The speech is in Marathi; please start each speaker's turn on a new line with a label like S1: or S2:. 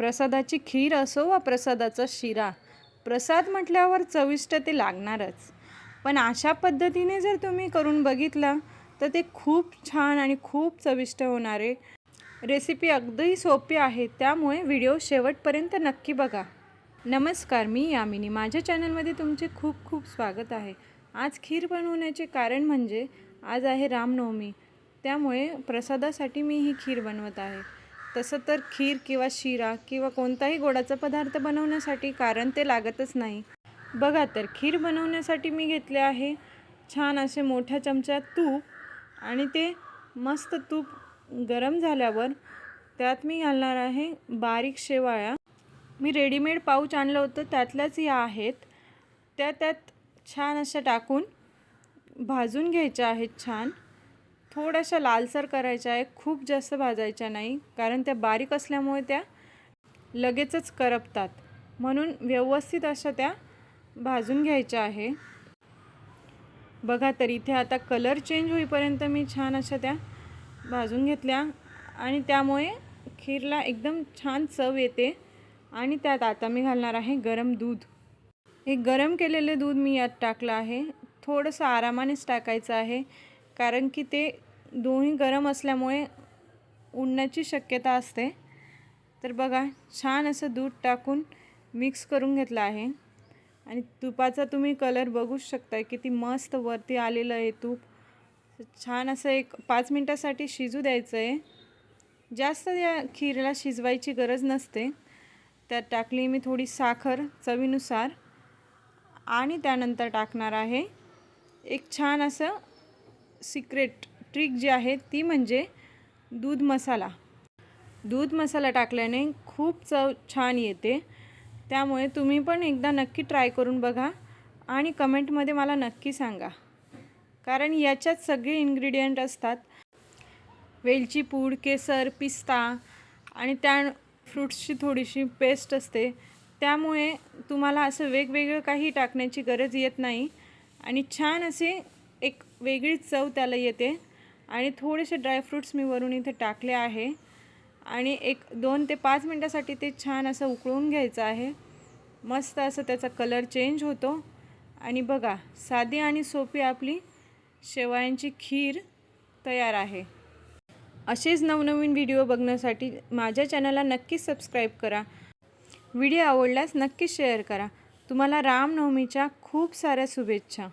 S1: प्रसादाची खीर असो वा प्रसादाचा शिरा प्रसाद म्हटल्यावर चविष्ट ते लागणारच. पण अशा पद्धतीने जर तुम्ही करून बघितलं तर ते खूप छान आणि खूप चविष्ट होणारे रेसिपी अगदी सोपी आहे. त्यामुळे व्हिडिओ शेवटपर्यंत नक्की बघा. नमस्कार मी यामिनी. माझ्या चॅनलमध्ये तुमचे खूप खूप स्वागत आहे. आज खीर बनवण्याचे कारण म्हणजे आज आहे रामनवमी. त्यामुळे प्रसादासाठी मी ही खीर बनवत आहे. तसं तर खीर किंवा शिरा किंवा कोणताही गोडाचा पदार्थ बनवण्यासाठी कारण ते लागतच नाही. बघा तर खीर बनवण्यासाठी मी घेतले आहे छान असे मोठ्या चमच्यात तूप आणि ते मस्त तूप गरम झाल्यावर त्यात मी घालणार आहे बारीक शेवाळ्या. मी रेडीमेड पाऊच आणलं होतं त्यातल्याच या आहेत. त्या त्यात छान अशा टाकून भाजून घ्यायच्या आहेत छान. थोड्याशा लालसर करायच्या आहे खूप जास्त भाजायच्या नाही कारण त्या बारीक असल्यामुळे त्या लगेचच करपतात. म्हणून व्यवस्थित अशा त्या भाजून घ्यायच्या आहे. बघा तर इथे आता कलर चेंज होईपर्यंत मी छान अशा त्या भाजून घेतल्या आणि त्यामुळे खीरला एकदम छान चव येते. आणि त्यात आता मी घालणार आहे गरम दूध. हे गरम केलेले दूध मी यात टाकलं आहे. थोडंसं आरामानेच टाकायचं आहे. कारण की ते दोन्ही गरम असल्यामुळे उडण्याची शक्यता असते. तर बघा छान असं दूध टाकून मिक्स करून घेतलं आहे. आणि तुपाचा तुम्ही कलर बघूच शकताय किती मस्त वरती आलेलं आहे तूप. छान असं एक पाच मिनटासाठी शिजू द्यायचं आहे जास्त या खीरला शिजवायची गरज नसते. त्यात टाकली मी थोडी साखर चवीनुसार. आणि त्यानंतर टाकणार आहे एक छान असं सिक्रेट ट्रिक जी आहे ती म्हणजे दूध मसाला. दूध मसाला टाकल्याने खूप चव छान येते. त्यामुळे तुम्ही पण एकदा नक्की ट्राय करून बघा आणि कमेंटमध्ये मला नक्की सांगा. कारण याच्यात सगळे इन्ग्रेडियंट असतात. वेलची पूड केसर पिस्ता आणि त्या फ्रूट्सची थोडीशी पेस्ट असते. त्यामुळे तुम्हाला असं वेगवेगळं काही टाकण्याची गरज येत नाही. आणि छान असे एक वेगळीच चव त्याला येते. आणि थोडेसे ड्रायफ्रूट्स मी वरून इथे टाकले आहे. आणि एक दोन ते पाच मिनटासाठी ते छान असं उकळून घ्यायचं आहे. मस्त असं त्याचा कलर चेंज होतो. आणि बघा साधी आणि सोपी आपली शेवयांची खीर तयार आहे. असेच नवनवीन व्हिडिओ बघण्यासाठी माझ्या चॅनलला नक्कीच सबस्क्राईब करा. व्हिडिओ आवडल्यास नक्कीच शेअर करा. तुम्हाला रामनवमीच्या खूप साऱ्या शुभेच्छा.